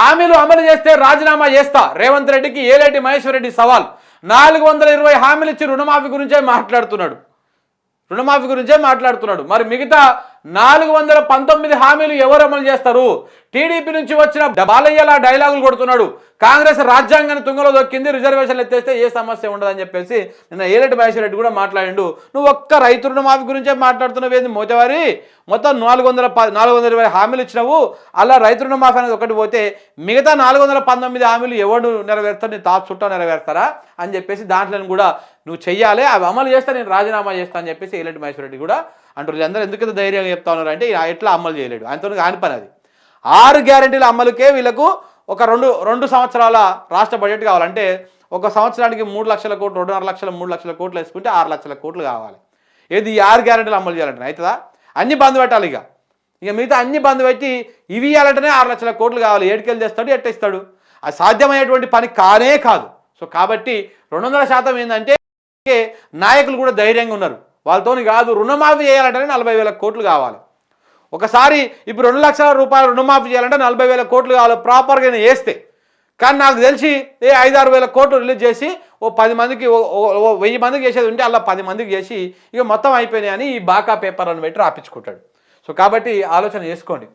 హామీలు అమలు చేస్తే రాజీనామా చేస్తా. రేవంత్ రెడ్డికి ఏలేటి మహేశ్వర్ రెడ్డి సవాల్. నాలుగు వందల ఇరవై హామీలు ఇచ్చి రుణమాఫీ గురించే మాట్లాడుతున్నాడు. రుణమాఫీ గురించే మాట్లాడుతున్నాడు. మరి మిగతా నాలుగు వందల పంతొమ్మిది హామీలు ఎవరు అమలు చేస్తారు? టీడీపీ నుంచి వచ్చిన బాలయ్యలా డైలాగులు కొడుతున్నాడు. కాంగ్రెస్ రాజ్యాంగాన్ని తుంగలో దొక్కింది రిజర్వేషన్లు ఎత్తేస్తే ఏ సమస్య ఉండదని చెప్పేసి నిన్న ఏలటి మహేశ్వర రెడ్డి కూడా మాట్లాడిండు. నువ్వు ఒక్క రైతు రుణమాఫీ గురించే మాట్లాడుతున్నావు ఏంది మోతవారి? మొత్తం నాలుగు వందల ప నాలుగు వందల ఇరవై హామీలు ఇచ్చినావు. అలా రైతు రుణమాఫీ అనేది ఒకటి పోతే మిగతా నాలుగు వందల పంతొమ్మిది హామీలు ఎవడు నెరవేరుతారు నీ తాత చుట్టా నెరవేరుతారా అని చెప్పేసి దాంట్లో కూడా నువ్వు చెయ్యాలి. అవి అమలు చేస్తే నేను రాజీనామా చేస్తాను అని చెప్పేసి ఏలటి మహేశ్వరరెడ్డి కూడా అంటారు అందరూ ఎందుకంత ధైర్యం చెప్తా ఉన్నారు అంటే ఎట్లా అమలు చేయలేడు. ఆయనతో కాని పని అది. ఆరు గ్యారెంటీల అమలుకే వీళ్ళకు ఒక రెండు రెండు సంవత్సరాల రాష్ట్ర బడ్జెట్ కావాలంటే ఒక సంవత్సరానికి మూడు లక్షల కోట్లు రెండున్నర లక్షల మూడు లక్షల కోట్లు వేసుకుంటే ఆరు లక్షల కోట్లు కావాలి. ఏది ఆరు గ్యారెంటీలు అమలు చేయాలంటే అవుతుందా అన్ని బంద్ పెట్టాలి ఇక. ఇక మిగతా అన్ని బంద్ పెట్టి ఇవి ఇవ్వాలంటేనే ఆరు లక్షల కోట్లు కావాలి. ఏడుకెళ్ళి చేస్తాడు ఎట్ట ఇస్తాడు అది సాధ్యమయ్యేటువంటి పని కానే కాదు. సో కాబట్టి రెండు వందల శాతం ఏంటంటే నాయకులు కూడా ధైర్యంగా ఉన్నారు. వాళ్ళతోని కాదు రుణమాఫీ చేయాలంటేనే నలభై వేల కోట్లు కావాలి. ఒకసారి ఇప్పుడు రెండు లక్షల రూపాయలు రుణమాఫీ చేయాలంటే నలభై వేల కోట్లు కావాలి ప్రాపర్గా నేను వేస్తే కానీ నాకు తెలిసి ఏ ఐదారు వేల కోట్లు రిలీజ్ చేసి ఓ పది మందికి ఓ- వెయ్యి మందికి చేసేది ఉంటే అలా పది మందికి చేసి ఇక మొత్తం అయిపోయినాయి అని ఈ బాకా పేపర్ అని పెట్టి రాపించుకుంటాడు. సో కాబట్టి ఆలోచన చేసుకోండి.